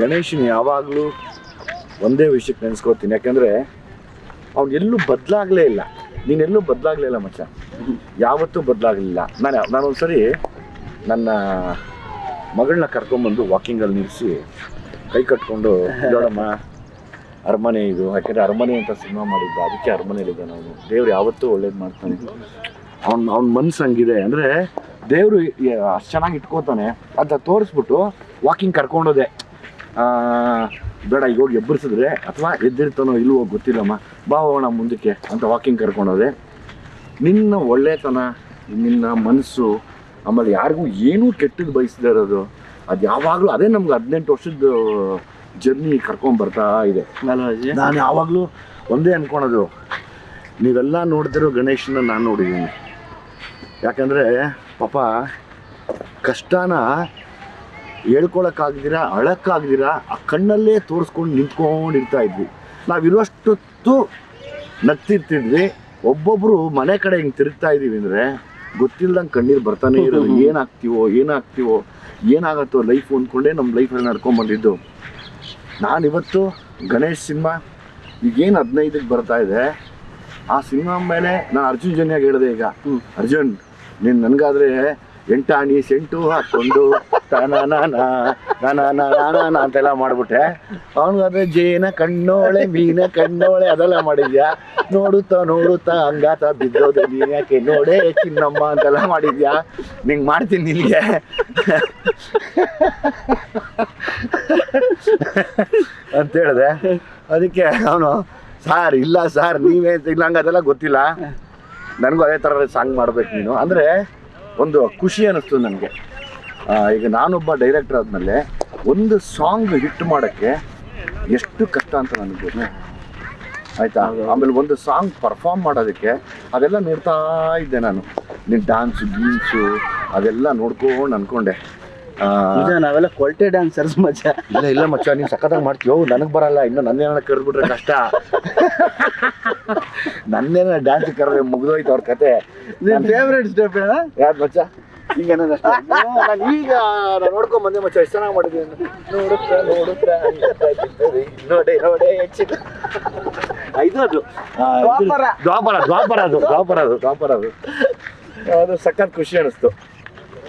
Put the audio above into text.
ಗಣೇಶನ್ ಯಾವಾಗಲೂ ಒಂದೇ ವಿಷಯಕ್ಕೆ ನೆನೆಸ್ಕೋತೀನಿ ಯಾಕೆಂದರೆ ಅವ್ನು ಎಲ್ಲೂ ಬದಲಾಗಲೇ ಇಲ್ಲ. ನೀನೆಲ್ಲೂ ಬದಲಾಗಲೇ ಇಲ್ಲ ಮಚ್ಚ. ಯಾವತ್ತೂ ಬದಲಾಗಲಿಲ್ಲ ನಾನು, ನಾನೊಂದ್ಸರಿ ನನ್ನ ಮಗಳನ್ನ ಕರ್ಕೊಂಬಂದು ವಾಕಿಂಗಲ್ಲಿ ನಿಲ್ಲಿಸಿ ಕೈ ಕಟ್ಕೊಂಡು ನೋಡಮ್ಮ ಅರಮನೆ ಇದು. ಯಾಕಂದರೆ ಅರಮನೆ ಅಂತ ಸಿನಿಮಾ ಮಾಡಿದ್ದ, ಅದಕ್ಕೆ ಅರಮನೆಯಲ್ಲಿದ್ದಾನೆ ಅವನು. ದೇವ್ರು ಯಾವತ್ತೂ ಒಳ್ಳೇದು ಮಾಡ್ತಾನೆ. ಅವ್ನ ಅವ್ನ ಮನ್ಸು ಹಂಗಿದೆ ಅಂದರೆ ದೇವರು ಅಷ್ಟು ಚೆನ್ನಾಗಿ ಇಟ್ಕೋತಾನೆ. ಅಂತ ತೋರಿಸ್ಬಿಟ್ಟು ವಾಕಿಂಗ್ ಕರ್ಕೊಂಡೋದೆ. ಬೇಡ ಈಗ ಹೋಗಿ ಎಬ್ಬರಿಸಿದ್ರೆ ಅಥವಾ ಎದ್ದಿರ್ತಾನೋ ಇಲ್ವೋ ಗೊತ್ತಿಲ್ಲಮ್ಮ. ಬಾ ಹೋಗೋಣ ಮುಂದಕ್ಕೆ ಅಂತ ವಾಕಿಂಗ್ ಕರ್ಕೊಂಡೋದೆ. ನಿನ್ನ ಒಳ್ಳೆತನ ನಿನ್ನ ಮನಸ್ಸು ಆಮೇಲೆ ಯಾರಿಗೂ ಏನೂ ಕೆಟ್ಟದ್ದು ಬಯಸದೇ ಇರೋದು ಅದು ಯಾವಾಗಲೂ ಅದೇ ನಮ್ಗೆ ಹದಿನೆಂಟು ವರ್ಷದ ಜರ್ನಿ ಕರ್ಕೊಂಡ್ ಬರ್ತಾ ಇದೆ. ನಾನು ಯಾವಾಗಲೂ ಒಂದೇ ಅನ್ಕೊಳೋದು. ನೀವೆಲ್ಲ ನೋಡ್ತಿರೋ ಗಣೇಶನ ನಾನು ನೋಡಿದ್ದೀನಿ ಯಾಕಂದರೆ ಪಾಪ ಕಷ್ಟನ ಹೇಳ್ಕೊಳಕ್ಕಾಗ್ದಿರ ಅಳಕ್ಕಾಗ್ದಿರ ಆ ಕಣ್ಣಲ್ಲೇ ತೋರಿಸ್ಕೊಂಡು ನಿಂತ್ಕೊಂಡಿರ್ತಾ ಇದ್ವಿ. ನಾವಿರುವಷ್ಟೊತ್ತು ನಗ್ತಿರ್ತಿದ್ವಿ. ಒಬ್ಬೊಬ್ಬರು ಮನೆ ಕಡೆ ಹಿಂಗೆ ತಿರುಗ್ತಾ ಇದ್ದೀವಿ ಅಂದರೆ ಗೊತ್ತಿಲ್ಲದಂಗೆ ಕಣ್ಣೀರು ಬರ್ತಾನೆ ಇರೋದು. ಏನಾಗ್ತೀವೋ ಏನಾಗ್ತೀವೋ ಏನಾಗತ್ತೋ ಲೈಫ್ ಅಂದ್ಕೊಂಡೇ ನಮ್ಮ ಲೈಫಲ್ಲಿ ನಡ್ಕೊಂಬಂದಿದ್ದು. ನಾನಿವತ್ತು ಗಣೇಶ್ ಸಿನಿಮಾ ಈಗೇನು ಹದಿನೈದಕ್ಕೆ ಬರ್ತಾ ಇದೆ. ಆ ಸಿನಿಮಾ ಮೇಲೆ ನಾನು ಅರ್ಜುನ್ ಜನ್ಯಾಗ ಹೇಳಿದೆ ಈಗ. ಅರ್ಜುನ್, ನೀನು ನನಗಾದ್ರೆ ಎಂಟಾಣಿ ಸೆಂಟು ಹಾಕೊಂಡು ಅಂತೆಲ್ಲ ಮಾಡ್ಬಿಟ್ಟೆ ಅವನಿಗಾದ್ರೆ ಜೇನ ಕಣ್ಣೋಳೆ, ಮೀನ ಕಣ್ಣೋಳೆ ಅದೆಲ್ಲ ಮಾಡಿದ್ಯಾ? ನೋಡುತ್ತಾ ನೋಡುತ್ತಾ ಹಂಗಾತ ಬಿದ್ದೋದೆ ನೀನ್ ಯಾಕೆ? ನೋಡೇ ಚಿನ್ನಮ್ಮ ಅಂತೆಲ್ಲ ಮಾಡಿದ್ಯಾ? ನಿಂಗೆ ಮಾಡ್ತೀನಿ ನಿನಗೆ ಅಂತ ಹೇಳಿದೆ. ಅದಕ್ಕೆ ಅವನು ಸಾರ್ ಇಲ್ಲ ಸಾರ್, ನೀವೇ ಇಲ್ಲ ನಂಗೆ ಅದೆಲ್ಲ ಗೊತ್ತಿಲ್ಲ. ನನಗೂ ಅದೇ ಥರ ಸಾಂಗ್ ಮಾಡ್ಬೇಕು ನೀನು. ಅಂದರೆ ಒಂದು ಖುಷಿ ಅನ್ನಿಸ್ತು ನನಗೆ. ಈಗ ನಾನೊಬ್ಬ ಡೈರೆಕ್ಟರ್ ಆದಮೇಲೆ ಒಂದು ಸಾಂಗ್ ಹಿಟ್ ಮಾಡೋಕ್ಕೆ ಎಷ್ಟು ಕಷ್ಟ ಅಂತ ನನಗೆ ಗೊತ್ತು ಆಯ್ತಾ? ಆಮೇಲೆ ಒಂದು ಸಾಂಗ್ ಪರ್ಫಾರ್ಮ್ ಮಾಡೋದಕ್ಕೆ ಅದೆಲ್ಲ ನೋಡ್ತಾ ಇದ್ದೆ ನಾನು. ನಿನ್ನ ಡ್ಯಾನ್ಸು ಗೀನ್ಸು ಅದೆಲ್ಲ ನೋಡ್ಕೊಂಡು ಅನ್ಕೊಂಡೆ. ನಿಜ ನಾವೆಲ್ಲ ಕ್ವಾಲಿಟಿ ಡ್ಯಾನ್ಸರ್ಸ್ ಮಜ ಇಲ್ಲ ಇಲ್ಲ ಮಚ್ಚ ನೀನ್ ಸಖತ್ತಾಗಿ ಮಾಡ್ತೀಯೋ ನನಗೆ ಬರಲ್ಲ ಇನ್ನು ನನ್ನೇನ ಕರೆದ್ಬಿಟ್ರೆ ಕಷ್ಟ. ನನ್ನೇನ ಡ್ಯಾನ್ಸ್ ಕರೆದ್ರೆ ಮುಗಿದೋಯ್ತು ಅವ್ರ ಕತೆ. ನಿನ್ ಫೇವ್ರೇಟ್ ಸ್ಟೆಪ್ ಏನ? ಯಾರು ಮಚ್ಚ? ಈಗ ನಾನು ಈಗ ನಾನು ನೋಡ್ಕೊಂಡ್ ಬಂದೆ ಮಚ್ಚ ಎಷ್ಟು ಚೆನ್ನಾಗಿ ಮಾಡಿದ್ವಿ ನೋಡುತ್ತ ನೋಡುತ್ತ ನೋಡೆ ನೋಡೆ ಇದು ಅದು. ದ್ವಾಪರ ದ್ವಾಪರ ಅದು ದ್ವಾಪರ ಅದು ದ್ವಾಪರ ಅದು. ಅದು ಸಖತ್ ಖುಷಿ ಅನಿಸ್ತು.